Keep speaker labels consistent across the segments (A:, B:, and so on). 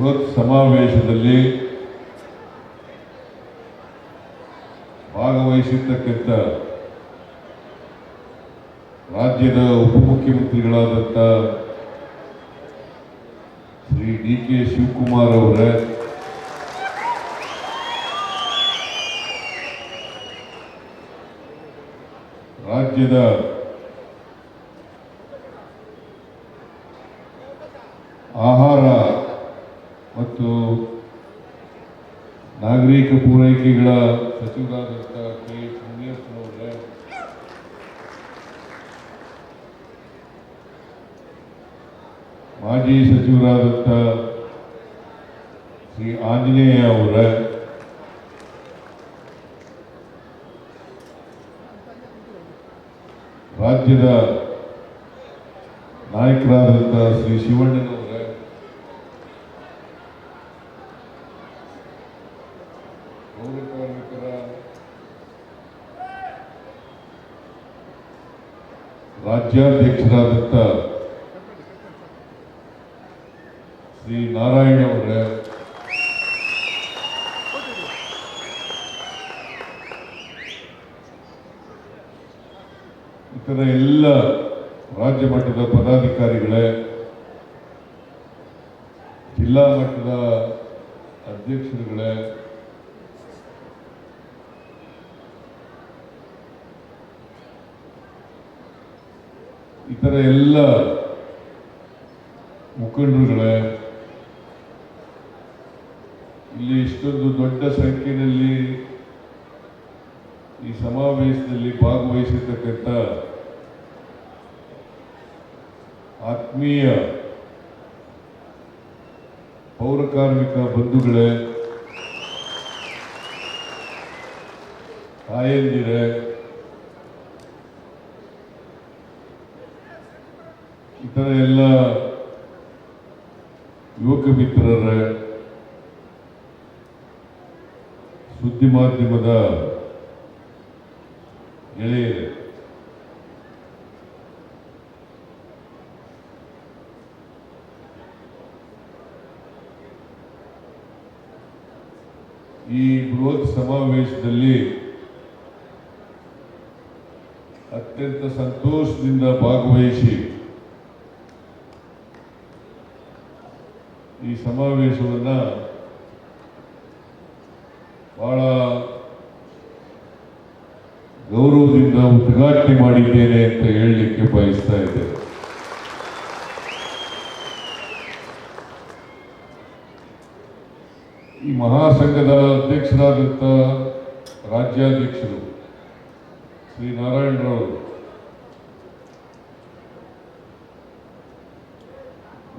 A: ಬೃಹತ್ ಸಮಾವೇಶದಲ್ಲಿ ಭಾಗವಹಿಸಿರ್ತಕ್ಕಂಥ ರಾಜ್ಯದ ಉಪಮುಖ್ಯಮಂತ್ರಿಗಳಾದಂಥ ಶ್ರೀ ಡಿ ಕೆ ಶಿವಕುಮಾರ್ ಅವರ ರಾಜ್ಯದ ಆಹಾರ ಮತ್ತು ನಾಗರಿಕ ಪೂರೈಕೆಗಳ ಸಚಿವರಾದಂಥ ಕೆ. ಮುನಿಯಪ್ಪನವರೇ ಮಾಜಿ ಸಚಿವರಾದಂಥ ಶ್ರೀ ಆಂಜನೇಯ ಅವರ. ರಾಜ್ಯದ ನಾಯಕರಾದಂಥ ಶ್ರೀ ಶಿವಣ್ಣನವರ ಪೌರ ಕಾರ್ಮಿಕರ ರಾಜ್ಯಾಧ್ಯಕ್ಷರಾದಂಥ ಶ್ರೀ ನಾರಾಯಣ ಅವರ. ಇತರ ಎಲ್ಲ ರಾಜ್ಯ ಮಟ್ಟದ ಪದಾಧಿಕಾರಿಗಳೇ ಜಿಲ್ಲಾ ಮಟ್ಟದ ಅಧ್ಯಕ್ಷರುಗಳೇ ಇತರ ಎಲ್ಲ ಮುಖಂಡರುಗಳೇ, ಇಲ್ಲಿ ಇಷ್ಟೊಂದು ದೊಡ್ಡ ಸಂಖ್ಯೆಯಲ್ಲಿ ಈ ಸಮಾವೇಶದಲ್ಲಿ ಭಾಗವಹಿಸಿರ್ತಕ್ಕಂಥ ಆತ್ಮೀಯ ಪೌರ ಕಾರ್ಮಿಕ ಬಂಧುಗಳೇ, ತಾಯಂದಿರೇ ಇತರ ಎಲ್ಲ ಯುವಕ ಮಿತ್ರರ ಸುದ್ದಿ ಮಾಧ್ಯಮದ ಗೆಳೆಯರೇ. ಈ ಬೃಹತ್ ಸಮಾವೇಶದಲ್ಲಿ ಅತ್ಯಂತ ಸಂತೋಷದಿಂದ ಭಾಗವಹಿಸಿ ಈ ಸಮಾವೇಶವನ್ನು ಬಹಳ ಗೌರವದಿಂದ ಉದ್ಘಾಟನೆ ಮಾಡಿದ್ದೇನೆ ಅಂತ ಹೇಳಲಿಕ್ಕೆ ಬಯಸ್ತಾ ಇದ್ದೇನೆ. ಈ ಮಹಾಸಂಘದ ಅಧ್ಯಕ್ಷರಾದಂಥ ರಾಜ್ಯಾಧ್ಯಕ್ಷರು ಶ್ರೀ ನಾರಾಯಣರಾವ್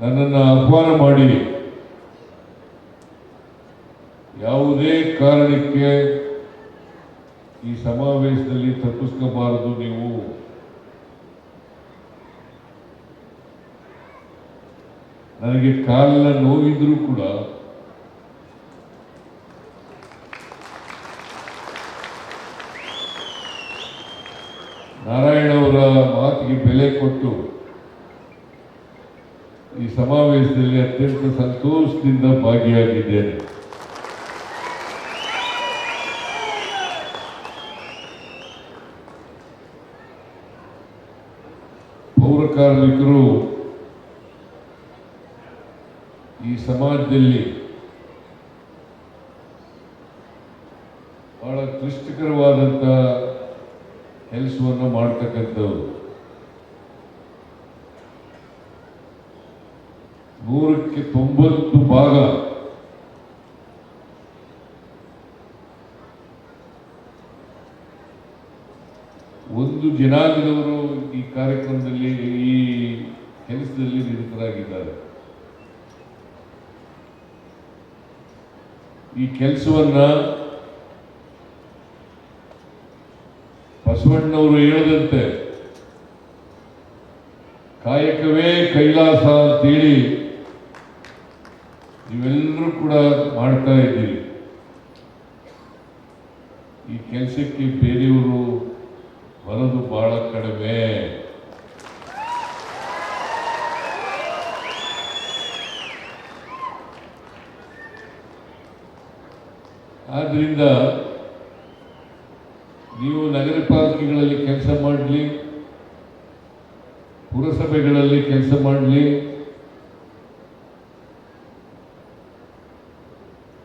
A: ನನ್ನನ್ನು ಆಹ್ವಾನ ಮಾಡಿ. ಯಾವುದೇ ಕಾರಣಕ್ಕೆ ಈ ಸಮಾವೇಶದಲ್ಲಿ ತಪ್ಪಿಸ್ಕೋಬಾರದು ನೀವು. ನನಗೆ ಕಾಲಿನ ನೋವಿದ್ರೂ ಕೂಡ ನಾರಾಯಣ ಅವರ ಮಾತಿಗೆ ಬೆಲೆ ಕೊಟ್ಟು ಈ ಸಮಾವೇಶದಲ್ಲಿ ಅತ್ಯಂತ ಸಂತೋಷದಿಂದ ಭಾಗಿಯಾಗಿದ್ದೇನೆ. ಪೌರ ಕಾರ್ಮಿಕರು ಈ ಸಮಾಜದಲ್ಲಿ ಬಹಳ ಕ್ಲಿಷ್ಟಕರವಾದಂಥ ಕೆಲಸವನ್ನು ಮಾಡ್ತಕ್ಕಂಥವ್ರು. ನೂರಕ್ಕೆ ತೊಂಬತ್ತು ಭಾಗ. ಒಂದು ಜನಾಂಗದವರು ಈ ಕಾರ್ಯಕ್ರಮದಲ್ಲಿ, ಈ ಕೆಲಸದಲ್ಲಿ ನಿರತರಾಗಿದ್ದಾರೆ. ಈ ಕೆಲಸವನ್ನ ಬಸವಣ್ಣವರು ಹೇಳದಂತೆ, ಕಾಯಕವೇ ಕೈಲಾಸ ಅಂತೇಳಿ ನೀವೆಲ್ಲರೂ ಕೂಡ ಮಾಡ್ತಾ ಇದ್ದೀರಿ. ಈ ಕೆಲಸಕ್ಕೆ ಬೇರೆಯವರು ಬರೋದು ಬಹಳ ಕಡಿಮೆ. ಆದ್ರಿಂದ ನೀವು ನಗರ ಪಾಲಿಕೆಗಳಲ್ಲಿ ಕೆಲಸ ಮಾಡಲಿ, ಪುರಸಭೆಗಳಲ್ಲಿ ಕೆಲಸ ಮಾಡಲಿ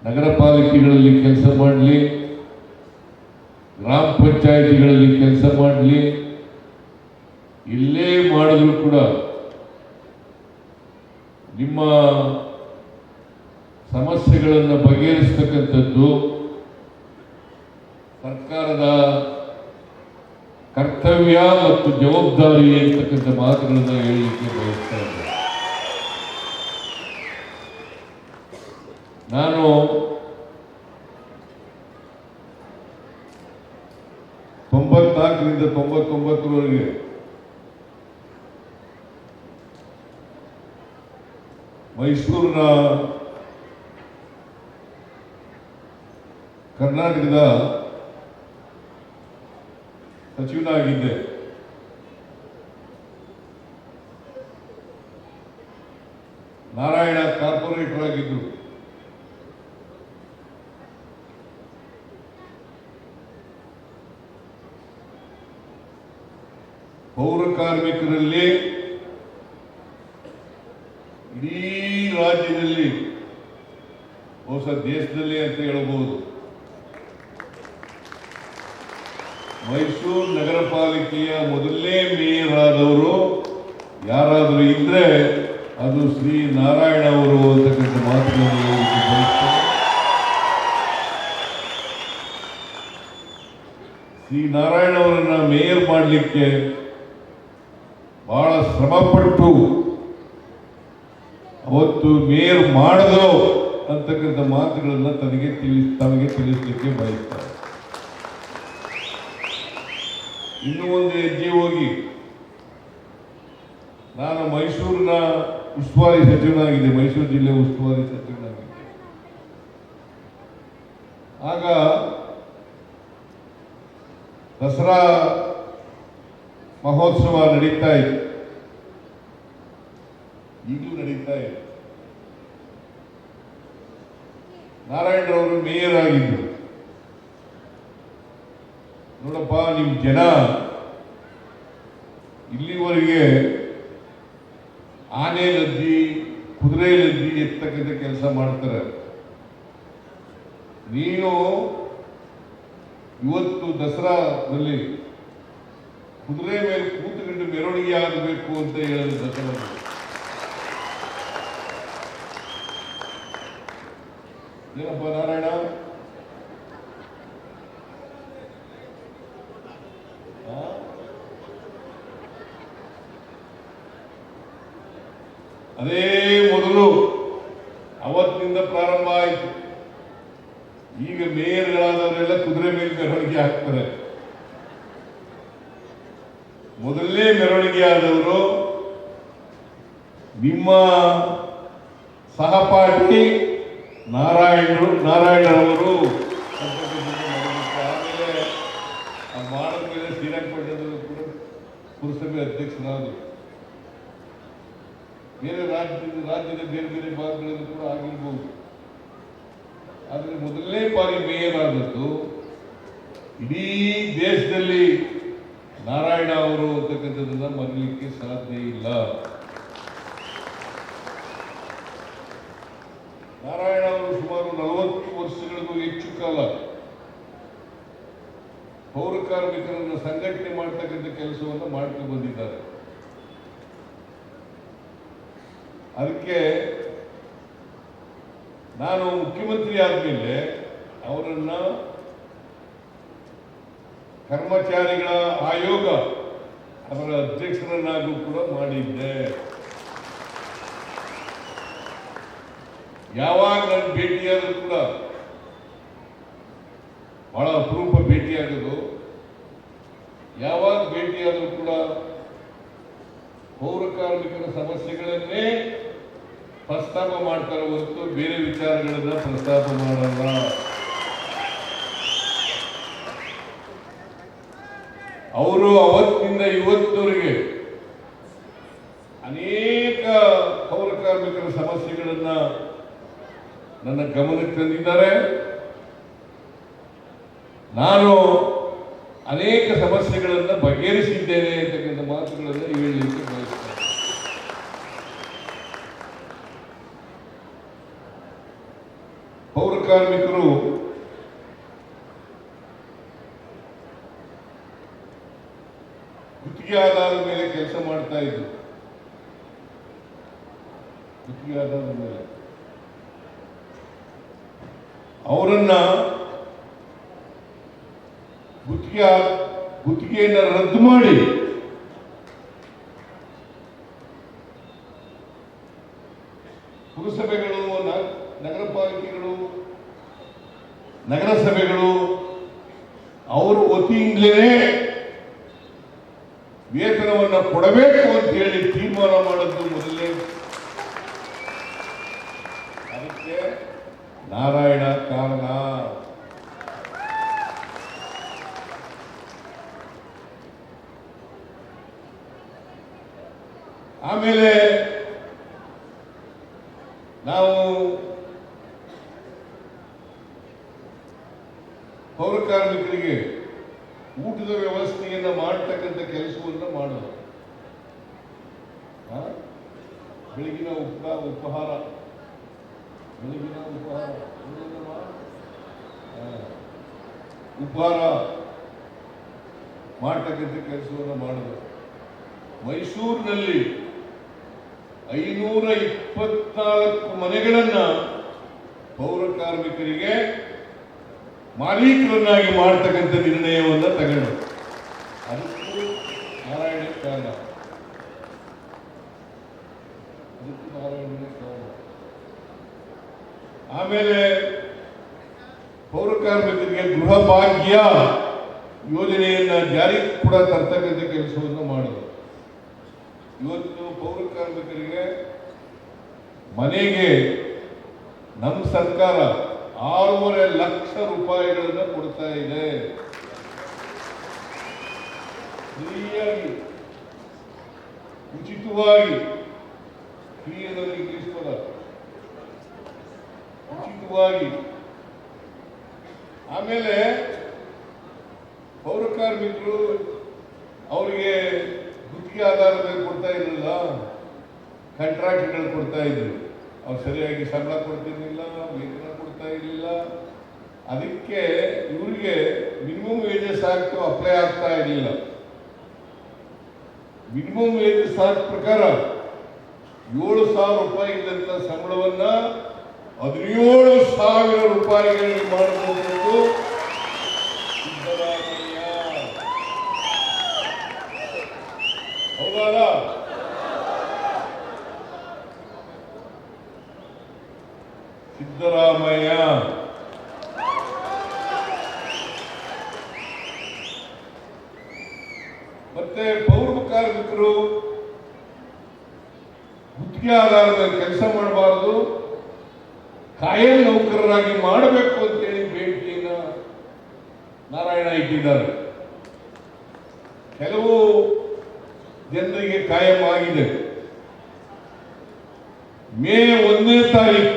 A: ನಗರ ಪಾಲಿಕೆಗಳಲ್ಲಿ ಕೆಲಸ ಮಾಡಲಿ, ಗ್ರಾಮ ಪಂಚಾಯಿತಿಗಳಲ್ಲಿ ಕೆಲಸ ಮಾಡಲಿ, ಇಲ್ಲೇ ಮಾಡಿದ್ರು ಕೂಡ ನಿಮ್ಮ ಸಮಸ್ಯೆಗಳನ್ನು ಬಗೆಹರಿಸ್ತಕ್ಕಂಥದ್ದು ಸರ್ಕಾರದ ಕರ್ತವ್ಯ ಮತ್ತು ಜವಾಬ್ದಾರಿ ಅಂತಕ್ಕಂಥ ಮಾತುಗಳನ್ನು ಹೇಳಲಿಕ್ಕೆ ಬಯಸ್ತಾ ಇದ್ದೇನೆ. ನಾನು ತೊಂಬತ್ನಾಲ್ಕರಿಂದ ತೊಂಬತ್ತೊಂಬತ್ತರವರೆಗೆ ಮೈಸೂರಿನ ಕರ್ನಾಟಕದ ಸಚಿವನಾಗಿದ್ದೆ ನಾರಾಯಣ ಕಾರ್ಪೊರೇಟರ್ ಆಗಿದ್ರು ಪೌರ ಕಾರ್ಮಿಕರಲ್ಲಿ ಇಡೀ ರಾಜ್ಯದಲ್ಲಿ ಹೊಸ ದೇಶದಲ್ಲಿ ಅಂತ ಹೇಳಬಹುದು ಮೈಸೂರು ನಗರ ಪಾಲಿಕೆಯ ಮೊದಲನೇ ಮೇಯರ್ ಆದವರು ಯಾರಾದರೂ ಇದ್ರೆ ಅದು ಶ್ರೀ ನಾರಾಯಣ ಅವರು ಅಂತಕ್ಕಂಥ ಮಾತುಗಳನ್ನು ಶ್ರೀ ನಾರಾಯಣ ಅವರನ್ನ ಮೇಯರ್ ಮಾಡಲಿಕ್ಕೆ ಶ್ರಮಪಟ್ಟು ಅವತ್ತು ಮೇಯರ್ ಮಾಡಿದ್ರು ಅಂತಕ್ಕಂಥ ಮಾತುಗಳನ್ನು ತನಗೆ ತಿಳಿ, ತಮಗೆ ತಿಳಿಸಲಿಕ್ಕೆ ಬಯಸ್ತಾರೆ. ಇನ್ನೂ ಒಂದು ಹೆಜ್ಜೆ ಹೋಗಿ, ನಾನು ಮೈಸೂರಿನ ಉಸ್ತುವಾರಿ ಸಚಿವನಾಗಿದ್ದೆ, ಮೈಸೂರು ಜಿಲ್ಲೆ ಉಸ್ತುವಾರಿ ಸಚಿವನಾಗಿದ್ದೆ. ಆಗ ದಸರಾ ಮಹೋತ್ಸವ ನಡೀತಾ ಇತ್ತು. ಈಗಲೂ ನಡೀತಾ ಇದೆ. ನಾರಾಯಣರವರು ಮೇಯರ್ ಆಗಿದ್ದರು ನೋಡಪ್ಪ ನಿಮ್ಮ ಜನ ಇಲ್ಲಿವರೆಗೆ ಆನೆ ಲದ್ದಿ, ಕುದುರೆ ಲದ್ದಿ ಎತ್ತಕ್ಕಂಥ ಕೆಲಸ ಮಾಡ್ತಾರೆ. ನೀನು ಇವತ್ತು ದಸರಾದಲ್ಲಿ ಕುದುರೆ ಮೇಲೆ ಕೂತುಕೊಂಡು ಮೆರವಣಿಗೆ ಆಗಬೇಕು ಅಂತ ಹೇಳಿದ್ರು ದಸರಾ ಏನಪ್ಪ ನಾರಾಯಣ? ಅದೇ ಮೊದಲು ಅವತ್ತಿನಿಂದ ಪ್ರಾರಂಭ ಆಯಿತು. ಈಗ ಮೇಯರ್ಗಳಾದವರೆಲ್ಲ ಕುದುರೆ ಮೇಲೆ ಮೆರವಣಿಗೆ ಹಾಕ್ತಾರೆ. ಮೊದಲನೇ ಮೆರವಣಿಗೆ ಆದವರು ನಿಮ್ಮ ಸಹಪಾಠಿ ನಾರಾಯಣರು ನಾರಾಯಣರವರು ಆಮೇಲೆ ಆ ಮಾಡದ ಮೇಲೆ ಶ್ರೀರಂಗಪಟ್ಟಣದಲ್ಲೂ ಕೂಡ ಪುರಸಭೆ ಅಧ್ಯಕ್ಷನಾದರು ಬೇರೆ ರಾಜ್ಯದ ರಾಜ್ಯದ ಬೇರೆ ಬೇರೆ ಭಾಗಗಳಲ್ಲೂ ಕೂಡ ಆಗಿರ್ಬೋದು. ಆದರೆ ಮೊದಲನೇ ಬಾರಿ ಮೇಯರ್ ಆದದ್ದು ಇಡೀ ದೇಶದಲ್ಲಿ ನಾರಾಯಣ ಅವರು ಅಂತಕ್ಕಂಥದ್ದನ್ನು ಮರಲಿಕ್ಕೆ ಸಾಧ್ಯ ಇಲ್ಲ. ನಾರಾಯಣ ಅವರು ಸುಮಾರು ನಲವತ್ತು ವರ್ಷಗಳಿಗೂ ಹೆಚ್ಚು ಕಾಲ ಪೌರ ಕಾರ್ಮಿಕರನ್ನು ಸಂಘಟನೆ ಮಾಡ್ತಕ್ಕಂಥ ಕೆಲಸವನ್ನು ಮಾಡ್ಕೊಂಡು ಬಂದಿದ್ದಾರೆ. ಅದಕ್ಕೆ ನಾನು ಮುಖ್ಯಮಂತ್ರಿ ಆದಮೇಲೆ ಅವರನ್ನ ಕರ್ಮಚಾರಿಗಳ ಆಯೋಗ ಅದರ ಅಧ್ಯಕ್ಷರನ್ನಾಗೂ ಕೂಡ ಮಾಡಿದ್ದೆ. ಯಾವಾಗ ನನ್ನ ಭೇಟಿಯಾದರೂ ಕೂಡ ಬಹಳ ಅಪರೂಪ ಭೇಟಿಯಾಗೋದು. ಯಾವಾಗ ಭೇಟಿಯಾದರೂ ಕೂಡ ಪೌರ ಕಾರ್ಮಿಕರ ಸಮಸ್ಯೆಗಳನ್ನೇ ಪ್ರಸ್ತಾಪ ಮಾಡ್ತಾರೆ ಹೊರತು ಬೇರೆ ವಿಚಾರಗಳನ್ನ ಪ್ರಸ್ತಾಪ ಮಾಡಲ್ಲ. ಅವರು ಅವತ್ತಿನಿಂದ ಇವತ್ತವರೆಗೆ ಅನೇಕ ಪೌರ ಕಾರ್ಮಿಕರ ಸಮಸ್ಯೆಗಳನ್ನ ನನ್ನ ಗಮನಕ್ಕೆ ತಂದಿದ್ದಾರೆ. ನಾನು ಅನೇಕ ಸಮಸ್ಯೆಗಳನ್ನು ಬಗೆಹರಿಸಿದ್ದೇನೆ ಅಂತಕ್ಕಂಥ ಮಾತುಗಳನ್ನು ಹೇಳಲಿಕ್ಕೆ ಬಯಸ್ತೇನೆ. ಪೌರ ಕಾರ್ಮಿಕರು ಗುತ್ತಿಗೆ ಆಧಾರದ ಮೇಲೆ ಕೆಲಸ ಮಾಡ್ತಾ ಇದ್ರು. ಗುತ್ತಿಗೆ ಆಧಾರದ ಮೇಲೆ. ಅವರನ್ನ ಗುತ್ತಿಗೆ ಗುತ್ತಿಗೆಯನ್ನು ರದ್ದು ಮಾಡಿ. ಪುರಸಭೆಗಳು ನಗರ ಪಾಲಿಕೆಗಳು ನಗರಸಭೆಗಳು, ಅವರು ವತಿಯಿಂದಲೇ ವೇತನವನ್ನು ಕೊಡಬೇಕು ಅಂತ ಹೇಳಿ ತೀರ್ಮಾನ ಮಾಡಿದ್ದು ಮೊದಲೇ ಅದಕ್ಕೆ ನಾರಾಯಣ ಕಾರಣ. ಆಮೇಲೆ ನಾವು ಪೌರ ಕಾರ್ಮಿಕರಿಗೆ ಊಟದ ವ್ಯವಸ್ಥೆಯನ್ನ ಮಾಡ್ತಕ್ಕಂಥ ಕೆಲಸವನ್ನು ಮಾಡೋದು? ಬೆಳಗಿನ ಉಪ ಉಪಹಾರ. ಉಪಹಾರ? ಉಪಹಾರ ಮಾಡ್ತಕ್ಕಂಥ ಕೆಲಸವನ್ನು ಮಾಡಿದ್ರು ಮೈಸೂರಿನಲ್ಲಿ ಐನೂರ ಇಪ್ಪತ್ನಾಲ್ಕು ಮನೆಗಳನ್ನ ಪೌರ ಕಾರ್ಮಿಕರಿಗೆ ಮಾಲೀಕರನ್ನಾಗಿ ಮಾಡ್ತಕ್ಕಂಥ ನಿರ್ಣಯವನ್ನು ತಗೊಂಡು. ಅದಕ್ಕೂ ನಾರಾಯಣ ಕಾರಣ ಅದಕ್ಕೂ ನಾರಾಯಣನೇ ಕಾರಣ ಆಮೇಲೆ ಪೌರ ಕಾರ್ಮಿಕರಿಗೆ ಗೃಹ ಭಾಗ್ಯ ಯೋಜನೆಯನ್ನ ಜಾರಿಗೆ ಕೂಡ ತರ್ತಕ್ಕಂಥ ಕೆಲಸವನ್ನು ಮಾಡಿದ್ರು. ಇವತ್ತು ಪೌರ ಕಾರ್ಮಿಕರಿಗೆ ಮನೆಗೆ ನಮ್ಮ ಸರ್ಕಾರ ಆರೂವರೆ ಲಕ್ಷ ರೂಪಾಯಿಗಳನ್ನು ಕೊಡ್ತಾ ಇದೆ. ಫ್ರೀಯಾಗಿ, ಉಚಿತವಾಗಿ ಫ್ರೀ ಅನ್ನೋದು ಇಂಗ್ಲಿಷ್ ಪದ ಉಚಿತವಾಗಿ. ಆಮೇಲೆ ಪೌರ ಕಾರ್ಮಿಕರು ಅವರಿಗೆ ಗುತ್ತಿಗೆ ಆಧಾರದ ಮೇಲೆ ಕೊಡ್ತಾ ಇರಲಿಲ್ಲ. ಕಾಂಟ್ರಾಕ್ಟ್ಗಳು ಕೊಡ್ತಾ ಇದ್ರು. ಅವ್ರು ಸರಿಯಾಗಿ ಸಂಬಳ ಕೊಡ್ತಿರ್ಲಿಲ್ಲ, ವೇತನ ಕೊಡ್ತಾ ಇರಲಿಲ್ಲ. ಅದಕ್ಕೆ ಇವರಿಗೆ ಮಿನಿಮಮ್ ವೇಜಸ್ ಆಕ್ಟ್ ಅಪ್ಲೈ ಆಗ್ತಾ ಇರಲಿಲ್ಲ. ಮಿನಿಮಮ್ ವೇಜಸ್ ಆಕ್ಟ್ ಪ್ರಕಾರ ಏಳು ಸಾವಿರ ರೂಪಾಯಿ ಇದ್ದಂಥ ಸಂಬಳವನ್ನ ಹದಿನೇಳು ಸಾವಿರ ರೂಪಾಯಿಗಳಲ್ಲಿ ಮಾಡಬಹುದು ಸಿದ್ದರಾಮಯ್ಯ. ಹೌದಲ್ಲ? ಸಿದ್ದರಾಮಯ್ಯ. ಮತ್ತೆ ಪೌರ ಕಾರ್ಮಿಕರು ಗುತ್ತಿಗೆ ಆಧಾರದ ಕೆಲಸ ಮಾಡಬಾರದು ಕಾಯಂ ನೌಕರರಾಗಿ ಮಾಡಬೇಕು ಅಂತೇಳಿ ಬೇಡಿಕೆಯನ್ನ ನಾರಾಯಣ ಇಟ್ಟಿದ್ದಾರೆ. ಕೆಲವು ಜನರಿಗೆ ಕಾಯಂ ಆಗಿದೆ. ಮೇ ಒಂದನೇ ತಾರೀಕು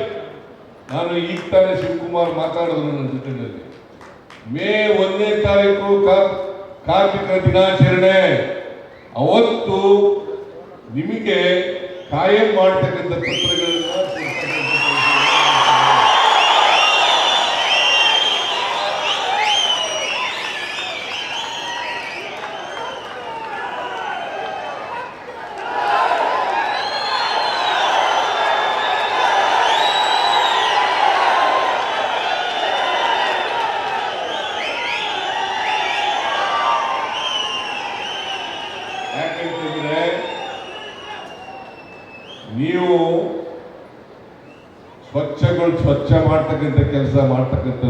A: ನಾನು ಈಗ ತಾನೇ ಶಿವಕುಮಾರ್ ಮಾತಾಡಿದ್ರು ನನ್ನ ಜೊತೆಯಲ್ಲಿ. ಮೇ ಒಂದನೇ ತಾರೀಕು ಕಾರ್ತಿಕ ದಿನಾಚರಣೆ. ಅವತ್ತು ನಿಮಗೆ ಕಾಯಂ ಮಾಡ್ತಕ್ಕಂಥ ಪತ್ರಗಳನ್ನ പ്രവർത്തകത്വം